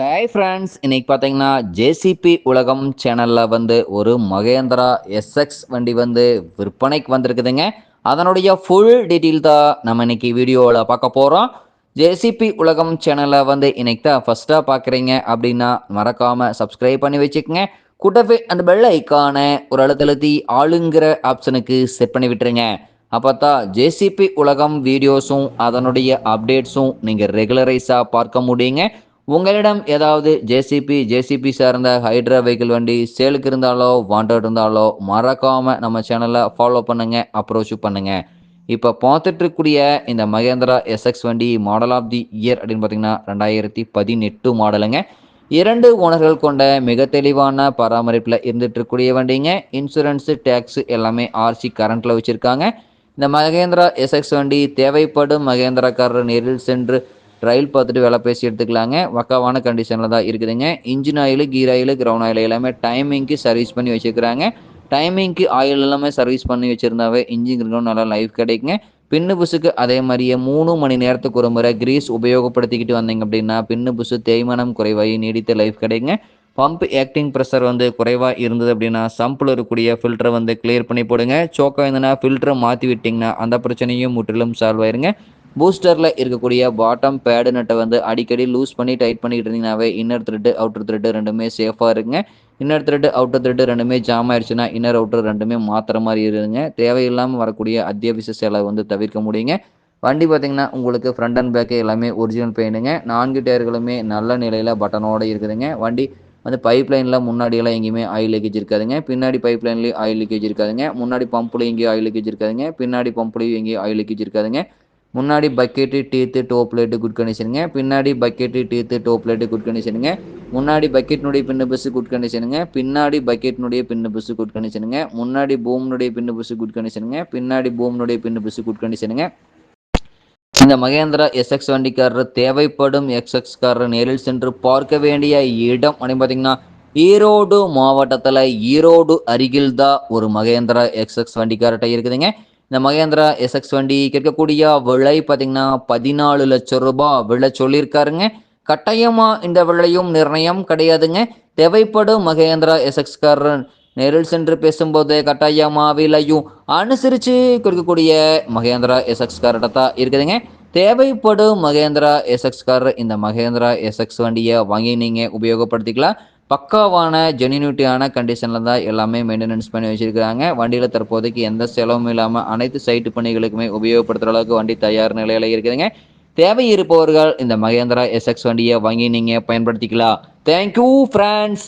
Hi friends இன்னைக்கு பார்த்தீங்கன்னா JCB உலகம் சேனலில் வந்து ஒரு மகேந்திரா எஸ்எக்ஸ் வண்டி வந்து விற்பனைக்கு வந்திருக்குதுங்க. அதனுடைய ஃபுல் டீட்டெயில் தான் நம்ம இன்னைக்கு வீடியோவில் பார்க்க போகிறோம் ஜேசிபி உலகம் சேனலை வந்து இன்னைக்கு தான் ஃபஸ்ட்டாக பார்க்குறீங்க அப்படின்னா மறக்காமல் சப்ஸ்கிரைப் பண்ணி வச்சுக்கோங்க. கூட்டவே அந்த பெல் ஐக்கானை ஒரு அழுத்தழுத்தி ஆளுங்கிற ஆப்ஷனுக்கு செட் பண்ணி விட்டுருங்க. அப்போ தான் ஜேசிபி உலகம் வீடியோஸும் அதனுடைய அப்டேட்ஸும் நீங்கள் ரெகுலரைஸாக பார்க்க முடியுங்க. உங்களிடம் ஏதாவது ஜேசிபி ஜேசிபி சார்ந்த ஹைட்ரா வெஹிக்கிள் வண்டி சேலுக்கு இருந்தாலோ வாண்டட் இருந்தாலோ மறக்காமல் நம்ம சேனலை ஃபாலோ பண்ணுங்கள் அப்ரோச் பண்ணுங்கள் இப்போ பார்த்துட்ருக்கூடிய இந்த மகேந்திரா எஸ்எக்ஸ் வண்டி மாடல் ஆஃப் தி இயர் அப்படின்னு பார்த்தீங்கன்னா ரெண்டாயிரத்தி பதினெட்டு மாடலுங்க இரண்டு ஓனர்கள் கொண்ட மிக தெளிவான பராமரிப்பில் இருந்துகிட்ருக்கூடிய வண்டிங்க. இன்சூரன்ஸு டேக்ஸு எல்லாமே ஆர்சி கரண்ட்டில் வச்சுருக்காங்க. இந்த மகேந்திரா எஸ்எக்ஸ் வண்டி தேவைப்படும் மகேந்திராக்காரர் நேரில் சென்று ட்ரையல் பார்த்துட்டு வேலை பேசி எடுத்துக்கலாங்க. பக்காவான கண்டிஷனில் தான் இருக்குதுங்க. Engine oil gear oil ground oil எல்லாமே டைமிங்க்கு சர்வீஸ் பண்ணி வச்சுக்கிறாங்க. டைமிங்க்கு ஆயில் எல்லாமே சர்வீஸ் பண்ணி வச்சுருந்தாவே இன்ஜின் இருக்கணும் நல்லா லைஃப் கிடைக்குங்க. பின்னு புசுக்கு அதே மாதிரியே மூணு மணி நேரத்துக்கு ஒரு முறை கிரீஸ் உபயோகப்படுத்திக்கிட்டு வந்தீங்க அப்படின்னா பின்னு புசு தேய்மானம் குறைவாகி நீடித்த லைஃப் கிடைக்குங்க. பம்ப் ஆக்டிங் ப்ரெஷர் வந்து குறைவாக இருந்தது அப்படின்னா சம்பில் இருக்கக்கூடிய ஃபில்டரை வந்து கிளியர் பண்ணி போடுங்க. சோக்கம் இருந்ததுன்னா ஃபில்டரை மாற்றி விட்டிங்கன்னா அந்த பிரச்சனையும் முற்றிலும் சால்வ் ஆயிருங்க. பூஸ்டரில் இருக்கக்கூடிய பாட்டம் பேடு நட்டை வந்து அடிக்கடி லூஸ் பண்ணி டைட் பண்ணிக்கிட்டு இருந்தீங்கன்னாவே இன்னர் த்ரெட்டு அவுட்டர் த்ரெட்டு ரெண்டுமே சேஃபாக இருக்குங்க இன்னர் த்ரெட்டு அவுட்டர் த்ரெட்டு ரெண்டுமே ஜாம் ஆயிடுச்சுன்னா இன்னர் அவுட்டர் ரெண்டுமே மாற்றுற மாதிரி இருங்க. தேவையில்லாமல் வரக்கூடிய அத்தியாவசிய செலவு வந்து தவிர்க்க முடியுங்க. வண்டி பார்த்தீங்கன்னா உங்களுக்கு ஃப்ரண்ட் அண்ட் பேக்கு எல்லாமே ஒரிஜினல் பெயிண்டுங்க நான்கு டயர்களுமே நல்ல நிலையில் பட்டனோடு இருக்குதுங்க. வண்டி வந்து பைப் லைனில் முன்னாடியெல்லாம் எங்கேயுமே ஆயில் லீக்கேஜ் இருக்காதுங்க. பின்னாடி பைப் லைன்லேயும் ஆயில் லீக்கேஜ் இருக்காதுங்க. முன்னாடி பம்புலையும் எங்கேயும் ஆயில் லீக்கேஜ் இருக்காதுங்க. பின்னாடி பம்புலையும் எங்கேயும் ஆயில் லீக்கேஜ் இருக்காதுங்க. முன்னாடி bucket teeth top light good கண்டிஷனுங்க பின்னாடி bucket teeth top light good கண்டிஷனுங்க முன்னாடி பக்கெட்னுடைய பின்னு பஸ்ஸு குட் கண்டிஷனுங்க பின்னாடி பக்கெட்னுடைய பின்னு பஸ்ஸு குட் கண்டிஷனுங்க முன்னாடி பூம்னுடைய பின்னு பஸ்ஸு குட் கண்டிஷனுங்க பின்னாடி பூம்னுடைய பின்னு பஸ்ஸு குட் கண்டிஷனுங்க இந்த மகேந்திரா எஸ்எக்ஸ் வண்டிக்காரர் தேவைப்படும் எக்ஸ்எக்ஸ் காரர் நேரில் சென்று பார்க்க வேண்டிய இடம் அப்படின்னு பார்த்தீங்கன்னா ஈரோடு மாவட்டத்தில் ஈரோடு அருகில் தான் ஒரு மகேந்திரா எக்ஸ்எக்ஸ் வண்டிக்கார்ட்ட இருக்குதுங்க. இந்த மகேந்திரா எஸ்எக்ஸ் வண்டி கேட்கக்கூடிய விலை பார்த்தீங்கன்னா பதினாலு லட்சம் ரூபாய் விலை சொல்லியிருக்காருங்க. கட்டாயமா இந்த விலையும் நிர்ணயம் கிடையாதுங்க. தேவைப்படும் மகேந்திரா எஸ்எக்ஸ் காரன். நேரில் சென்று பேசும்போது கட்டாயமா விலையும் அனுசரித்து கொடுக்கக்கூடிய மகேந்திரா எஸ்எக்ஸ் கார்ட்ட தான் இருக்குதுங்க. தேவைப்படும் மகேந்திரா எஸ்எக்ஸ் கார் இந்த மகேந்திரா எஸ்எக்ஸ் வண்டியை வாங்கி நீங்கள் உபயோகப்படுத்திக்கலாம். பக்காவான ஜெனினியூட்டியான கண்டிஷனில் தான் எல்லாமே மெயின்டெனன்ஸ் பண்ணி வச்சுருக்காங்க வண்டியில் தற்போதைக்கு எந்த செலவும் இல்லாமல் அனைத்து சைட்டு பணிகளுக்குமே உபயோகப்படுத்துகிற அளவுக்கு வண்டி தயார் நிலையில் இருக்குதுங்க. தேவை இருப்பவர்கள் இந்த மகேந்திரா எஸ்எக்ஸ் வண்டியை வாங்கி நீங்கள் பயன்படுத்திக்கலாம். Thank you friends